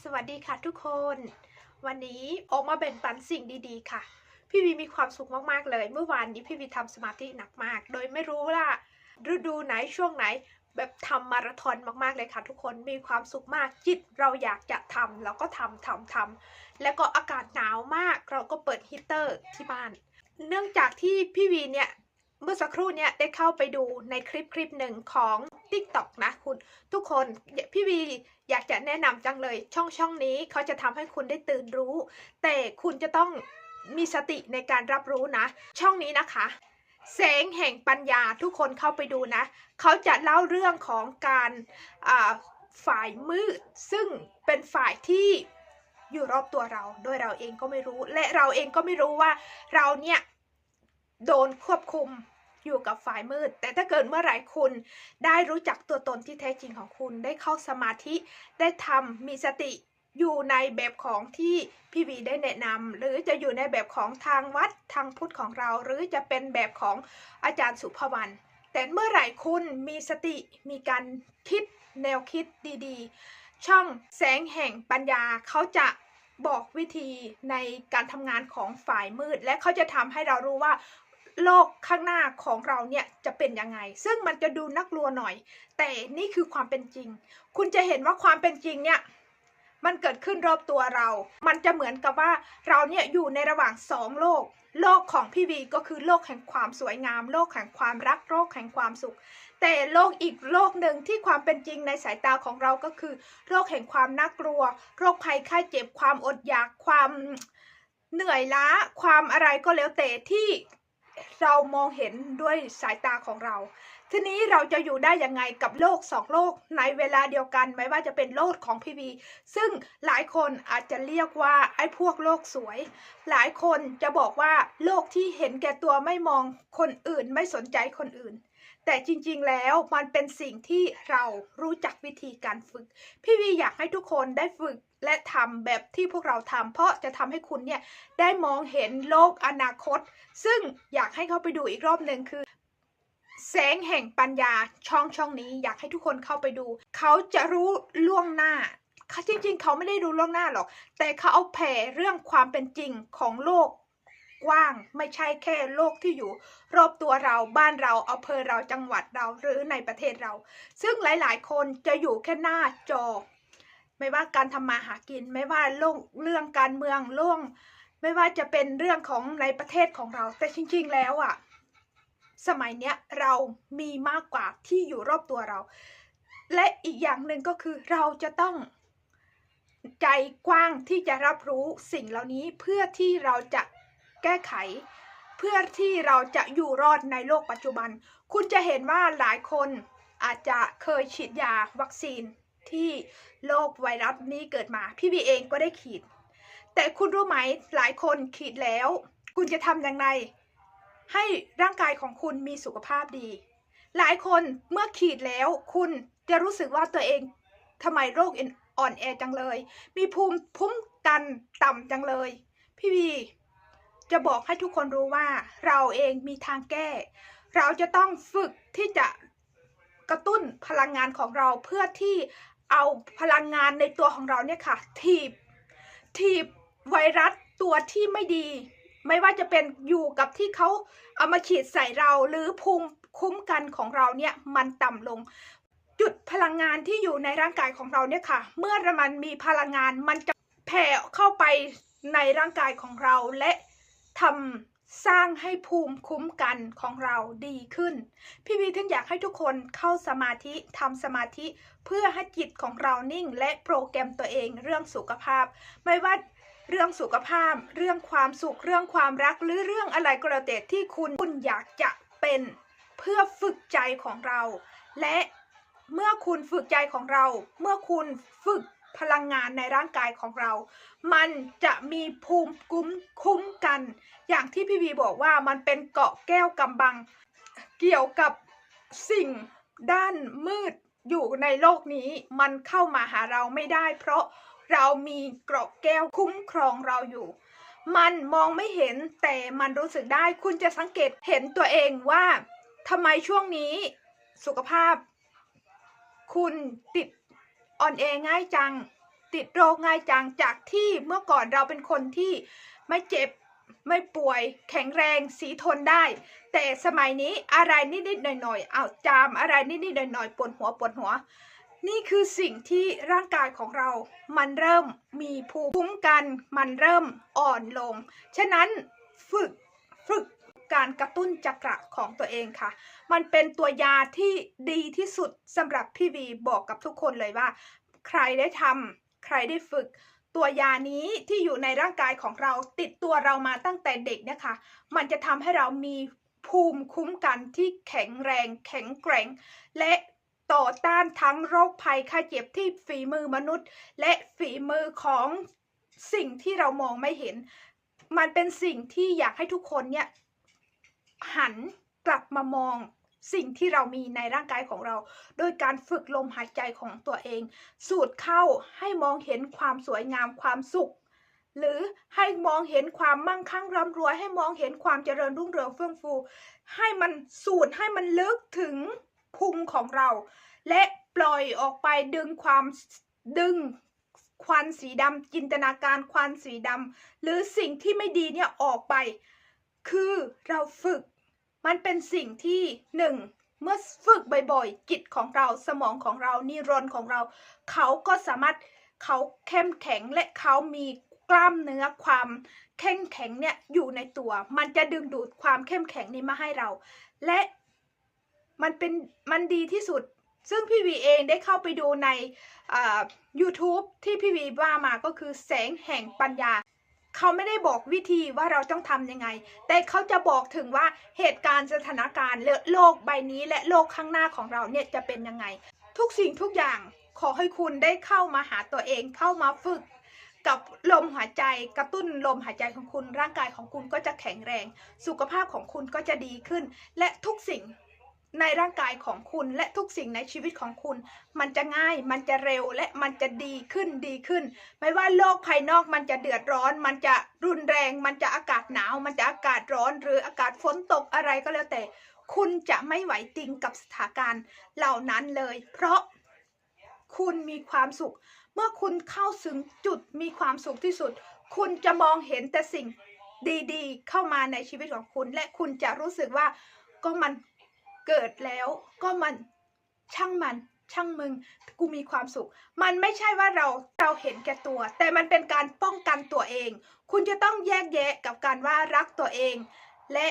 สวัสดีค่ะทุกคน วันนี้ออกมาแบ่งปันสิ่งดีๆ ค่ะ พี่วีมีความสุขมากๆเลย เมื่อวานนี้พี่วีทำสมาธิหนักมาก โดยไม่รู้ว่าฤดูไหนช่วงไหน แบบทำมาราธอนมากๆเลยค่ะ ทุกคนมีความสุขมากจิตเราอยากจะทำเราก็ทำทำทำแล้วก็อากาศหนาวมากเราก็เปิดฮีเตอร์ที่บ้าน เนื่องจากที่พี่วีเนี่ยเมื่อสักครู่เนี่ยได้เข้าไปดูในคลิปคลิปหนึ่งของ TikTok นะคุณทุกคนพี่วีอยากจะแนะนำจังเลย ช่องช่องนี้เขาจะทำให้คุณได้ตื่นรู้ แต่คุณจะต้องมีสติในการรับรู้นะ ช่องนี้นะคะแสงแห่งปัญญาทุกคนเข้าไปดูนะ เขาจะเล่าเรื่องของการฝ่ายมืด ซึ่งเป็นฝ่ายที่อยู่รอบตัวเรา โดยเราเองก็ไม่รู้ และเราเองก็ไม่รู้ว่าเราเนี่ยโดนควบคุม อยู่กับฝ่ายมืด แต่ถ้าเกิดเมื่อไหร่คุณได้รู้จักตัวตนที่แท้จริงของคุณ ได้เข้าสมาธิ ได้ทำมีสติอยู่ในแบบของที่พี่วีได้แนะนำหรือจะอยู่ในแบบของทางวัดทางพุทธของเรา หรือจะเป็นแบบของอาจารย์สุภวรรณแต่เมื่อไหร่คุณมีสติมีการคิดแนวคิดดีๆ ช่องแสงแห่งปัญญาเขาจะบอกวิธีในการทำงานของฝ่ายมืด และเขาจะทำให้เรารู้ว่า โลกข้างหน้าของเราเนี่ยจะเป็นยังไง ซึ่งมันจะดูน่ากลัวหน่อย แต่นี่คือความเป็นจริง คุณจะเห็นว่าความเป็นจริงเนี่ยมันเกิดขึ้นรอบตัวเรา มันจะเหมือนกับว่าเราเนี่ยอยู่ในระหว่างสองโลก โลกของพี่วีก็คือโลกแห่งความสวยงาม โลกแห่งความรัก โลกแห่งความสุข แต่โลกอีกโลกหนึ่งที่ความเป็นจริงในสายตาของเราก็คือโรคแห่งความน่ากลัว โรคภัยไข้เจ็บ ความอดอยาก ความเหนื่อยล้า ความอะไรก็แล้วแต่ที่ เรามองเห็นด้วยสายตาของเรา ทีนี้เราจะอยู่ได้ยังไงกับโลกสองโลกในเวลาเดียวกัน ไม่ว่าจะเป็นโลกของพีวีซึ่งหลายคนอาจจะเรียกว่าไอ้พวกโลกสวย หลายคนจะบอกว่าโลกที่เห็นแก่ตัวไม่มองคนอื่นไม่สนใจคนอื่น แต่จริงๆแล้วมันเป็นสิ่งที่เรารู้จักวิธีการฝึก พี่วีอยากให้ทุกคนได้ฝึก และทำแบบที่พวกเราทำเพราะจะทำให้คุณเนี่ยได้มองเห็นโลกอนาคต ซึ่งอยากให้เขาไปดูอีกรอบหนึ่งคือ แสงแห่งปัญญาช่องช่องนี้ อยากให้ทุกคนเข้าไปดู เขาจะรู้ล่วงหน้าเขาจริงๆ เขาไม่ได้รู้ล่วงหน้าหรอก แต่เขาเอาแผ่เรื่องความเป็นจริงของโลกกว้างไม่ใช่แค่โลกที่อยู่ รอบตัวเราบ้านเราอำเภอเราจังหวัดเราหรือในประเทศเรา ซึ่งหลายๆ คนจะอยู่แค่หน้าจอ ไม่ว่าการทำมาหากิน ไม่ว่าโลกเรื่องการเมืองเรื่องไม่ว่าจะเป็นเรื่องของในประเทศของเรา แต่จริง ๆ แล้วอะสมัยเนี้ยเรามีมากกว่าที่อยู่รอบตัวเรา และอีกอย่างหนึ่งก็คือเราจะต้องใจกว้างที่จะรับรู้สิ่งเหล่านี้เพื่อที่เราจะแก้ไข เพื่อที่เราจะอยู่รอดในโลกปัจจุบัน คุณจะเห็นว่าหลายคนอาจจะเคยฉีดยาวัคซีน ที่โรคไวรัสนี้เกิดมา พี่บีเองก็ได้ฉีด แต่คุณรู้ไหมหลายคนฉีดแล้ว คุณจะทำอย่างไร ให้ร่างกายของคุณมีสุขภาพดี หลายคนเมื่อขีดแล้วคุณจะรู้สึกว่าตัวเองทำไมโรคอ่อนแอจังเลย มีภูมิคุ้มกันต่ำจังเลย พี่วีจะบอกให้ทุกคนรู้ว่าเราเองมีทางแก้ เราจะต้องฝึกที่จะกระตุ้นพลังงานของเราเพื่อที่ เอาพลังงานในตัวของเราเนี่ยค่ะถีบถีบไวรัสตัวที่ไม่ดี ไม่ว่าจะเป็นอยู่กับที่เขาเอามาฉีดใส่เราหรือภูมิคุ้มกันของเราเนี่ยมันต่ำลง จุดพลังงานที่อยู่ในร่างกายของเราเนี่ยค่ะ เมื่อมันมีพลังงานมันจะแผ่เข้าไปในร่างกายของเราและทำ สร้างให้ภูมิคุ้มกันของเราดีขึ้น พี่วีถึงอยากให้ทุกคนเข้าสมาธิทำสมาธิ เพื่อให้จิตของเรานิ่ง และโปรแกรมตัวเองเรื่องสุขภาพ ไม่ว่าเรื่องสุขภาพ เรื่องความสุข เรื่องความรัก หรือเรื่องอะไรก็แล้วแต่ที่คุณคุณอยากจะเป็น เพื่อฝึกใจของเรา และเมื่อคุณฝึกใจของเรา เมื่อคุณฝึก พลังงานในร่างกายของเรา มันจะมีภูมิคุ้มคุ้มกัน อย่างที่พี่วีบอกว่ามันเป็นเกาะแก้วกำบัง เกี่ยวกับสิ่งด้านมืดอยู่ในโลกนี้ มันเข้ามาหาเราไม่ได้ เพราะเรามีเกราะแก้วคุ้มครองเราอยู่ มันมองไม่เห็นแต่มันรู้สึกได้ คุณจะสังเกตเห็นตัวเองว่าทำไมช่วงนี้สุขภาพ คุณติด อ่อนแอง่ายจัง ติดโรคง่ายจังจากที่เมื่อก่อนเราเป็นคนที่ไม่เจ็บไม่ป่วย แข็งแรงสีทนได้ แต่สมัยนี้อะไรนิดๆหน่อยๆเอาจามอะไรนิดๆหน่อยๆปวดหัวปวดหัว นี่คือสิ่งที่ร่างกายของเรา มันเริ่มมีภูมิคุ้มกัน มันเริ่มอ่อนลง ฉะนั้นฝึกฝึก การกระตุ้นจักระของตัวเองค่ะ มันเป็นตัวยาที่ดีที่สุดสำหรับพี่วีบอกกับทุกคนเลยว่า ใครได้ทำใครได้ฝึก ตัวยานี้ที่อยู่ในร่างกายของเราติดตัวเรามาตั้งแต่เด็กเนะคะ มันจะทำให้เรามีภูมิคุ้มกันที่แข็งแรง แข็งแกร่ง และต่อต้านทั้งโรคภัยไข้เจ็บที่ฝีมือมนุษย์ และฝีมือของสิ่งที่เรามองไม่เห็น มันเป็นสิ่งที่อยากให้ทุกคนเนี่ย หันกลับมามองสิ่งที่เรามีในร่างกายของเรา โดยการฝึกลมหายใจของตัวเอง สูดเข้าให้มองเห็นความสวยงามความสุข หรือให้มองเห็นความมั่งคั่งร่ำรวย ให้มองเห็นความเจริญรุ่งเรืองเฟื่องฟู ให้มันสูดให้มันลึกถึงพุงของเรา และปล่อยออกไปดึงความดึงควันสีดำจินตนาการควันสีดำหรือสิ่งที่ไม่ดีเนี่ยออกไป คือเราฝึก มันเป็นสิ่งที่หนึ่งเมื่อฝึกบ่อยๆจิตของเราสมองของเรานิรนของเรา เขาก็สามารถเขาเข้มแข็งและเขามีกล้ามเนื้อความเข้มแข็งเนี่ยอยู่ในตัว มันจะดึงดูดความเข้มแข็งนี้มาให้เรา และมันเป็นมันดีที่สุด ซึ่งพี่วีเองได้เข้าไปดูใน YouTube ที่พี่วีว่ามาก็คือแสงแห่งปัญญา เขาไม่ได้บอกวิธีว่าเราต้องทำยังไง แต่เขาจะบอกถึงว่าเหตุการณ์สถานการณ์และโลกใบนี้และโลกข้างหน้าของเราเนี่ยจะเป็นยังไง ทุกสิ่งทุกอย่างขอให้คุณได้เข้ามาหาตัวเองเข้ามาฝึกกับลมหายใจกระตุ้นลมหายใจของคุณ ร่างกายของคุณก็จะแข็งแรง สุขภาพของคุณก็จะดีขึ้น และทุกสิ่ง ในร่างกายของคุณและทุกสิ่งในชีวิตของคุณ มันจะง่าย มันจะเร็วและมันจะดีขึ้นดีขึ้น ไม่ว่าโลกภายนอกมันจะเดือดร้อน มันจะรุนแรง มันจะอากาศหนาว มันจะอากาศร้อน หรืออากาศฝนตกอะไรก็แล้วแต่ คุณจะไม่ไหวติงกับสถานการณ์เหล่านั้นเลย เพราะคุณมีความสุข เมื่อคุณเข้าถึงจุดมีความสุขที่สุด คุณจะมองเห็นแต่สิ่งดีๆ เข้ามาในชีวิตของคุณ และคุณจะรู้สึกว่าก็มัน เกิดแล้วก็มันช่างมันช่างมึงกูมีความสุข มันไม่ใช่ว่าเราเราเห็นแก่ตัว แต่มันเป็นการป้องกันตัวเอง คุณจะต้องแยกแยะกับการว่ารักตัวเอง และ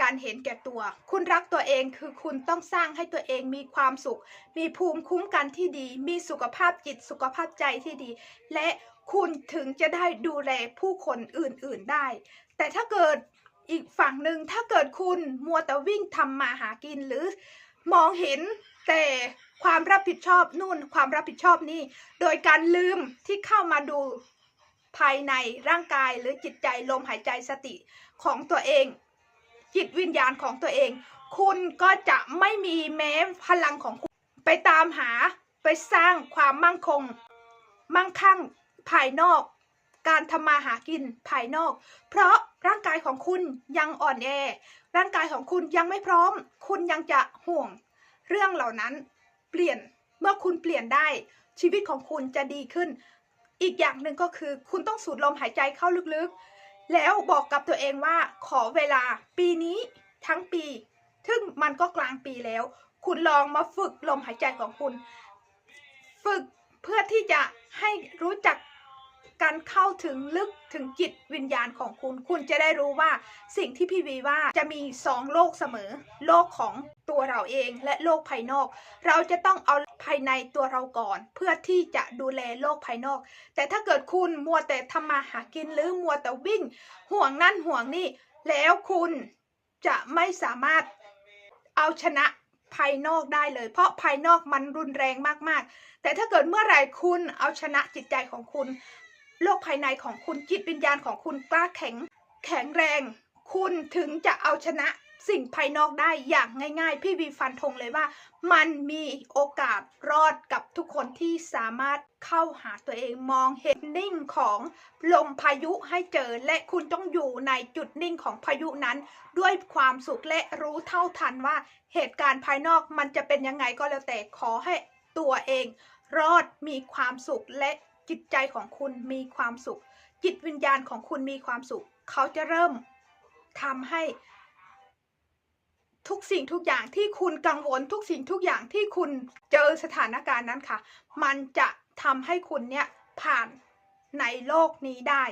การเห็นแก่ตัว คุณรักตัวเองคือคุณต้องสร้างให้ตัวเองมีความสุข มีภูมิคุ้มกันที่ดี มีสุขภาพจิตสุขภาพใจที่ดี และคุณถึงจะได้ดูแลผู้คนอื่นๆได้ แต่ถ้าเกิด อีกฝั่งหนึ่งถ้าเกิดคุณมัวแต่วิ่งทำมาหากินหรือมองเห็นแต่ความรับผิดชอบนู่นความรับผิดชอบนี่ โดยการลืมที่เข้ามาดูภายในร่างกายหรือจิตใจลมหายใจสติของตัวเอง จิตวิญญาณของตัวเอง คุณก็จะไม่มีแม้พลังของคุณ ไปตามหาไปสร้างความมั่งคง มั่งคั่งภายนอก การทำมาหากินภายนอก เพราะ ร่างกายของคุณยังอ่อนแอ ร่างกายของคุณยังไม่พร้อม คุณยังจะห่วง เรื่องเหล่านั้นเปลี่ยนเมื่อคุณเปลี่ยนได้ชีวิตของคุณจะดีขึ้น อีกอย่างหนึ่งก็คือ คุณต้องสูดลมหายใจเข้าลึกๆ แล้วบอกกับตัวเองว่าขอเวลาปีนี้ทั้งปี ซึ่งมันก็กลางปีแล้ว คุณลองมาฝึกลมหายใจของคุณ ฝึกเพื่อที่จะให้รู้จัก การเข้าถึงลึกถึงจิตวิญญาณของคุณ คุณจะได้รู้ว่าสิ่งที่พี่วีว่าจะมีสองโลกเสมอ โลกของตัวเราเองและโลกภายนอก เราจะต้องเอาภายในตัวเราก่อน เพื่อที่จะดูแลโลกภายนอก แต่ถ้าเกิดคุณมัวแต่ทำมาหากินหรือมัวแต่วิ่ง ห่วงนั่นห่วงนี่แล้วคุณจะไม่สามารถเอาชนะภายนอกได้เลย เพราะภายนอกมันรุนแรงมากๆ แต่ถ้าเกิดเมื่อไหร่คุณเอาชนะจิตใจของคุณ โลกภายในของคุณจิตวิญญาณของคุณกล้าแข็ง แข็งแรง คุณถึงจะเอาชนะสิ่งภายนอกได้อย่างง่าย ๆ พี่วีฟันธงเลยว่า มันมีโอกาสรอดกับทุกคนที่สามารถเข้าหาตัวเองมองเห็นนิ่งของลมพายุให้เจอ และคุณต้องอยู่ในจุดนิ่งของพายุนั้น ด้วยความสุขและรู้เท่าทันว่าเหตุการณ์ภายนอกมันจะเป็นยังไงก็แล้วแต่ขอให้ตัวเอง รอดมีความสุขและ จิตใจของคุณมีความสุข จิตวิญญาณของคุณมีความสุข เขาจะเริ่มทำให้ ทุกสิ่งทุกอย่างที่คุณกังวลทุกสิ่งทุกอย่างที่คุณเจอสถานการณ์นั้นค่ะ มันจะทำให้คุณเนี่ยผ่านในโลกนี้ได้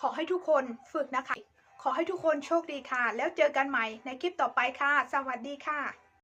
ขอให้ทุกคนฝึกนะคะ ขอให้ทุกคนโชคดีค่ะ แล้วเจอกันใหม่ในคลิปต่อไปค่ะ สวัสดีค่ะ